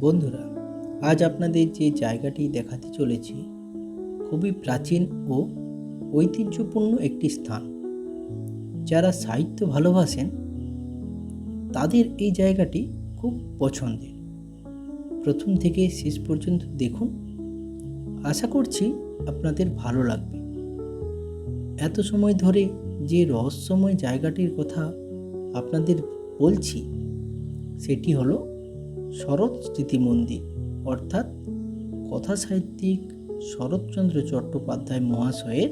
বন্ধুরা, আজ আপনাদের যে জায়গাটি দেখাতে চলেছি, খুবই প্রাচীন ও ঐতিহ্যপূর্ণ একটি স্থান। যারা সাহিত্য ভালোবাসেন, তাদের এই জায়গাটি খুব পছন্দের। প্রথম থেকে শেষ পর্যন্ত দেখুন, আশা করছি আপনাদের ভালো লাগবে। এত সময় ধরে যে রহস্যময় জায়গাটির কথা আপনাদের বলছি, সেটি হলো শরৎ স্মৃতি মন্দির অর্থাৎ কথা সাহিত্যিক শরৎচন্দ্র চট্টোপাধ্যায় মহাশয়ের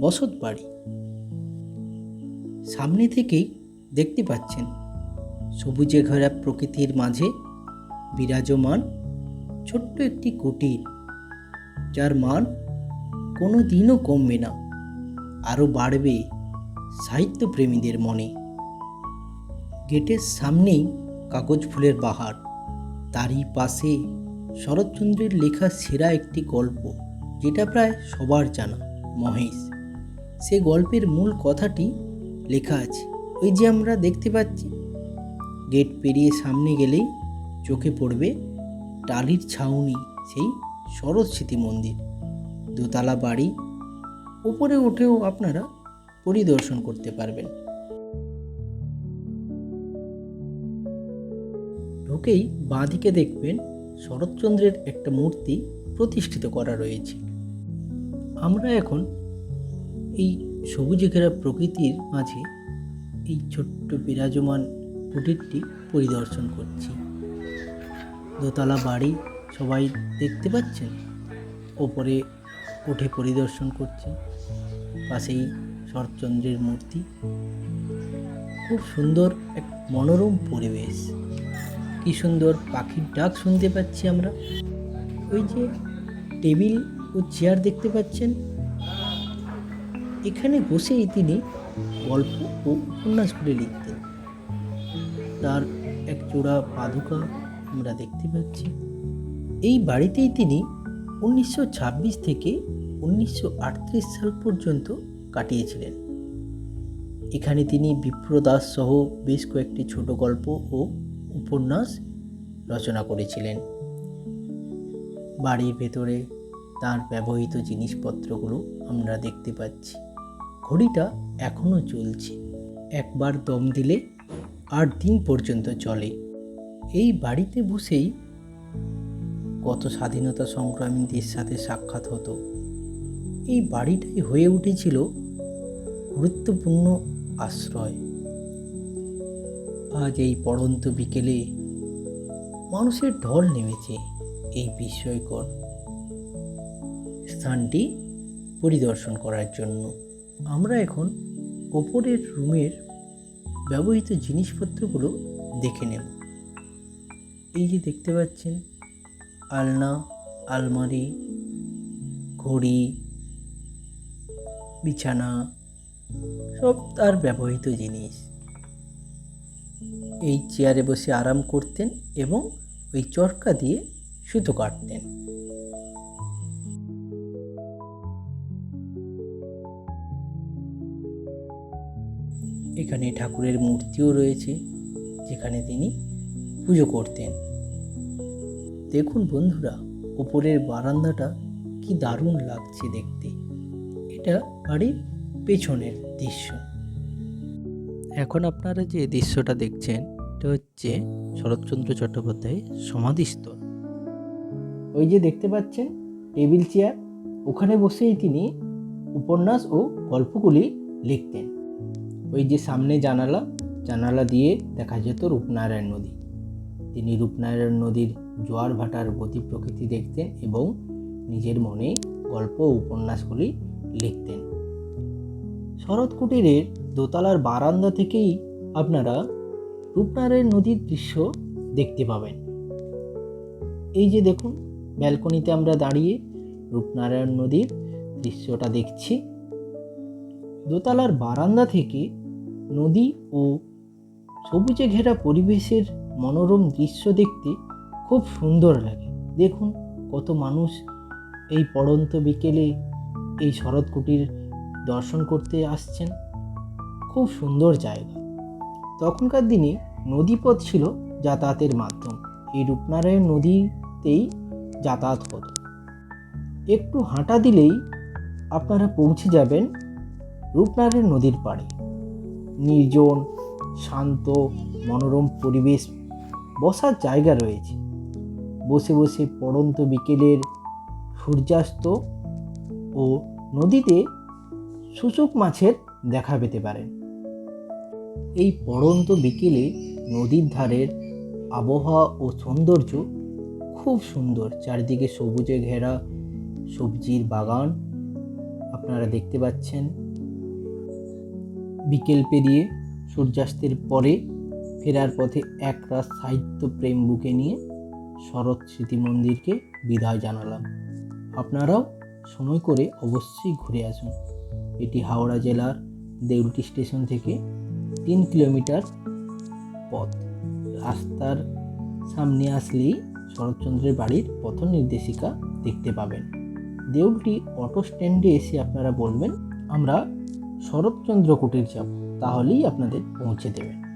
বসত বাড়ি। সামনে থেকেই দেখতে পাচ্ছেন সবুজে ঘেরা প্রকৃতির মাঝে বিরাজমান ছোট্ট একটি কুটির, যার মান কোনো দিনও কমবে না, আরও বাড়বে সাহিত্যপ্রেমীদের মনে। গেটের সামনেই কাগজ ফুলের বাহার। তারই পাশে শরৎচন্দ্রের লেখা সেরা একটি গল্প, যেটা প্রায় সবার জানা, মহেশ। সে গল্পের মূল কথাটি লেখা আছে। ওই যে আমরা দেখতে পাচ্ছি, গেট পেরিয়ে সামনে গেলেই চোখে পড়বে টালির ছাউনি, সেই শরৎ স্মৃতি মন্দির। দোতলা বাড়ি উপরে উঠেও আপনারা পরিদর্শন করতে পারবেন। ঢুকেই বাঁদিকে দেখবেন শরৎচন্দ্রের একটা মূর্তি প্রতিষ্ঠিত করা রয়েছে। আমরা এখন এই সবুজে ঘেরা প্রকৃতির মাঝে এই ছোট্ট বিরাজমান কুটিরটি পরিদর্শন করছি। দোতলা বাড়ি সবাই দেখতে পাচ্ছেন? ওপরে উঠে পরিদর্শন করছে। পাশেই শরৎচন্দ্রের মূর্তি। খুব সুন্দর এক মনোরম পরিবেশ। কি সুন্দর পাখির ডাক শুনতে পাচ্ছি আমরা। ওই যে টেবিল ও চেয়ার দেখতে পাচ্ছেন। এখানে বসেই তিনি গল্প ও উপন্যাস করে লিখতেন। তার এক জোড়া পাদুকা আমরা দেখতে পাচ্ছি। এই বাড়িতেই তিনি উনিশশো ছাব্বিশ থেকে উনিশশো আটত্রিশ সাল পর্যন্ত কাটিয়েছিলেন। এখানে তিনি বিপ্রদাস সহ বেশ কয়েকটি ছোট গল্প ও উপন্যাস রচনা করেছিলেন। বাড়ির ভেতরে তার ব্যবহৃত জিনিসপত্রগুলো আমরা দেখতে পাচ্ছি। ঘড়িটা এখনও চলছে একবার দম দিলে আট দিন পর্যন্ত চলে। এই বাড়িতে বসেই কত স্বাধীনতা সংগ্রামীদের সাথে সাক্ষাৎ হতো। এই বাড়িটাই হয়ে উঠেছিল গুরুত্বপূর্ণ আশ্রয়। আজ এই পড়ন্ত বিকেলে মানুষের ঢল নেমেছে এই বিস্ময়কর স্থানটি পরিদর্শন করার জন্য। আমরা এখন ওপরের রুমের ব্যবহৃত জিনিসপত্রগুলো দেখে নেব। এই যে দেখতে পাচ্ছেন, আলনা, আলমারি, ঘড়ি, বিছানা, সব তার ব্যবহৃত জিনিস। এই চেয়ারে বসে আরাম করতেন এবং ওই চরকা দিয়ে সুতো কাটতেন। এখানে ঠাকুরের মূর্তিও রয়েছে, যেখানে তিনি পুজো করতেন। দেখুন বন্ধুরা উপরের বারান্দাটা কি দারুণ লাগছে দেখতে। এটা বাড়ির পেছনের দৃশ্য। এখন আপনারা যে দৃশ্যটা দেখছেন, এটা হচ্ছে শরৎচন্দ্র চট্টোপাধ্যায়ের সমাধিস্থল ওই যে দেখতে পাচ্ছেন, টেবিল চেয়ার, ওখানে বসেই তিনি উপন্যাস ও গল্পগুলি লিখতেন। ওই যে সামনে জানালা জানালা দিয়ে দেখা যেত রূপনারায়ণ নদী। তিনি রূপনারায়ণ নদীর জোয়ার ভাটার গতি প্রকৃতি দেখতেন এবং নিজের মনে গল্প উপন্যাসগুলি লিখতেন। শরৎ কুটিরের দোতলার বারান্দা থেকেই আপনারা রূপনারায়ণ নদীর দৃশ্য দেখতে পাবেন। এই যে দেখুন, ব্যালকনিতে আমরা দাঁড়িয়ে রূপনারায়ণ নদীর দৃশ্যটা দেখছি। দোতলার বারান্দা থেকে নদী ও সবুজে ঘেরা পরিবেশের মনোরম দৃশ্য দেখতে খুব সুন্দর লাগে। দেখুন, কত মানুষ এই পড়ন্ত বিকেলে এই শরৎ কুটির দর্শন করতে আসছেন। খুব সুন্দর জায়গা। তখনকার দিনে নদীপথ ছিল যাতায়াতের মাধ্যম। এই রূপনারায়ণ নদীতেই যাতায়াত হতো। একটু হাঁটা দিলেই আপনারা পৌঁছে যাবেন রূপনারায়ণ নদীর পাড়ে। নির্জন, শান্ত, মনোরম পরিবেশ বসার জায়গা রয়েছে। বসে বসে পড়ন্ত বিকেলের সূর্যাস্ত ও নদীতে শুশুক মাছের দেখা পেতে পারেন এই পড়ন্ত বিকেলে নদীর ধারের আবহাওয়া ও সৌন্দর্য খুব সুন্দর। চারিদিকে সবুজে ঘেরা সবজির বাগান আপনারা দেখতে পাচ্ছেন। বিকেল পেরিয়ে সূর্যাস্তের পরে ফেরার পথে একরাত সাহিত্য প্রেম বুকে নিয়ে শরৎ স্মৃতি মন্দিরকে বিদায় জানালাম। আপনারাও সময় করে অবশ্যই ঘুরে আসুন। এটি হাওড়া জেলার দেউলটি স্টেশন থেকে তিন কিলোমিটার পথ। রাস্তার সামনে আসলেই শরৎচন্দ্রের বাড়ির পথ নির্দেশিকা দেখতে পাবেন। দেউলটি অটো স্ট্যান্ডে এসে আপনারা বলবেন, আমরা শরৎচন্দ্র কুটির যাব। তাহলেই আপনাদের পৌঁছে দেবেন।